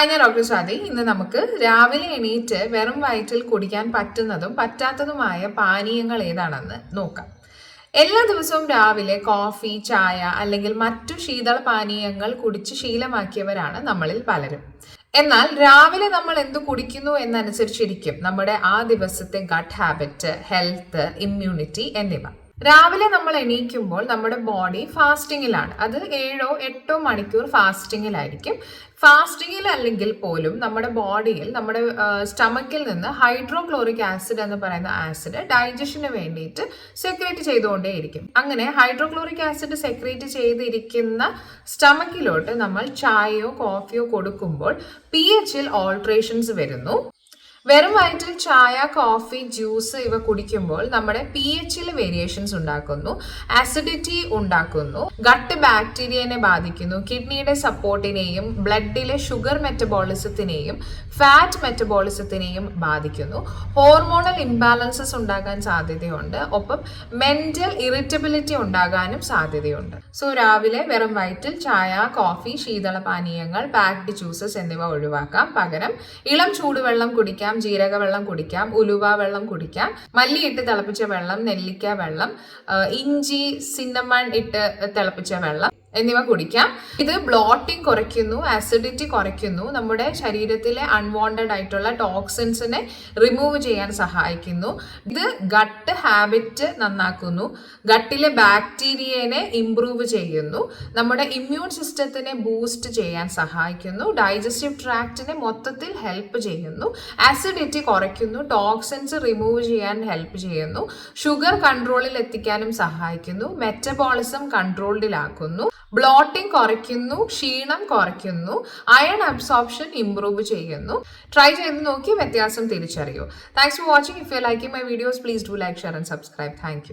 Hi ഞാൻ doctor Swathi. ഇന്ന് നമുക്ക് രാവിലെ എണീറ്റ് വെറും വയറ്റിൽ കുടിക്കാൻ പറ്റുന്നതും പറ്റാത്തതുമായ പാനീയങ്ങൾ ഏതാണെന്ന് നോക്കാം. എല്ലാ ദിവസവും രാവിലെ കോഫി ചായ അല്ലെങ്കിൽ മറ്റു ശീതള പാനീയങ്ങൾ കുടിച്ച് ശീലമാക്കിയവരാണ് നമ്മളിൽ പലരും. എന്നാൽ രാവിലെ നമ്മൾ എന്ത് കുടിക്കുന്നു എന്നനുസരിച്ചിരിക്കും നമ്മുടെ ആ ദിവസത്തെ ഗട്ട് ഹാബിറ്റ് ഹെൽത്ത് ഇമ്മ്യൂണിറ്റി എന്നിവ. രാവിലെ നമ്മൾ എണീക്കുമ്പോൾ നമ്മുടെ ബോഡി ഫാസ്റ്റിങ്ങിലാണ് അത് ഏഴോ എട്ടോ മണിക്കൂർ ഫാസ്റ്റിങ്ങിലായിരിക്കും ഫാസ്റ്റിങ്ങിൽ അല്ലെങ്കിൽ പോലും നമ്മുടെ ബോഡിയിൽ നമ്മുടെ സ്റ്റമക്കിൽ നിന്ന് ഹൈഡ്രോക്ലോറിക് ആസിഡ് എന്ന് പറയുന്ന ആസിഡ് ഡൈജഷന് വേണ്ടിയിട്ട് സെക്രേറ്റ് ചെയ്തുകൊണ്ടേയിരിക്കും. അങ്ങനെ ഹൈഡ്രോക്ലോറിക് ആസിഡ് സെക്രേറ്റ് ചെയ്തിരിക്കുന്ന സ്റ്റമക്കിലോട്ട് നമ്മൾ ചായയോ കോഫിയോ കൊടുക്കുമ്പോൾ പി എച്ചിൽ ഓൾട്രേഷൻസ് വരുന്നു. വെറും വയറ്റിൽ ചായ കോഫി ജ്യൂസ് ഇവ കുടിക്കുമ്പോൾ നമ്മുടെ പി എച്ചിൽ വേരിയേഷൻസ് ഉണ്ടാക്കുന്നു ആസിഡിറ്റി ഉണ്ടാക്കുന്നു ഗട്ട് ബാക്ടീരിയനെ ബാധിക്കുന്നു കിഡ്നിയുടെ സപ്പോർട്ടിനെയും ബ്ലഡിലെ ഷുഗർ മെറ്റബോളിസത്തിനെയും ഫാറ്റ് മെറ്റബോളിസത്തിനെയും ബാധിക്കുന്നു. ഹോർമോണൽ ഇംബാലൻസസ് ഉണ്ടാകാൻ സാധ്യതയുണ്ട്. ഒപ്പം മെന്റൽ ഇറിറ്റബിലിറ്റി ഉണ്ടാകാനും സാധ്യതയുണ്ട്. സോ രാവിലെ വെറും വയറ്റിൽ ചായ കോഫി ശീതള പാനീയങ്ങൾ പാക്ഡ് ജ്യൂസസ് എന്നിവ ഒഴിവാക്കാം. പകരം ഇളം ചൂടുവെള്ളം കുടിക്കാം ജീരക വെള്ളം കുടിക്കാം ഉലുവ വെള്ളം കുടിക്കാം മല്ലി ഇട്ട് തിളപ്പിച്ച വെള്ളം നെല്ലിക്ക വെള്ളം ഇഞ്ചി സിന്നമൺ ഇട്ട് തിളപ്പിച്ച വെള്ളം. എന്നിവ കുടിക്കാം. ഇത് ബ്ലോട്ടിംഗ് കുറയ്ക്കുന്നു ആസിഡിറ്റി കുറയ്ക്കുന്നു നമ്മുടെ ശരീരത്തിലെ അൺവാണ്ടഡ് ആയിട്ടുള്ള ടോക്സിൻസിനെ റിമൂവ് ചെയ്യാൻ സഹായിക്കുന്നു. ഇത് ഗട്ട് ഹാബിറ്റ് നന്നാക്കുന്നു. ഗട്ടിലെ ബാക്ടീരിയനെ ഇംപ്രൂവ് ചെയ്യുന്നു. നമ്മുടെ ഇമ്മ്യൂൺ സിസ്റ്റത്തിനെ ബൂസ്റ്റ് ചെയ്യാൻ സഹായിക്കുന്നു. ഡൈജസ്റ്റീവ് ട്രാക്റ്റിനെ മൊത്തത്തിൽ ഹെൽപ്പ് ചെയ്യുന്നു. ആസിഡിറ്റി കുറയ്ക്കുന്നു ടോക്സിൻസ് റിമൂവ് ചെയ്യാൻ ഹെൽപ്പ് ചെയ്യുന്നു. ഷുഗർ കൺട്രോളിൽ എത്തിക്കാനും സഹായിക്കുന്നു. മെറ്റബോളിസം കൺട്രോൾഡിലാക്കുന്നു ബ്ലോട്ടിംഗ് കുറയ്ക്കുന്നു ക്ഷീണം കുറയ്ക്കുന്നു അയൺ അബ്സോർപ്ഷൻ ഇംപ്രൂവ് ചെയ്യുന്നു. ട്രൈ ചെയ്ത് നോക്കി വ്യത്യാസം തിരിച്ചറിയൂ. Thanks for watching if you like my videos please do like share and subscribe thank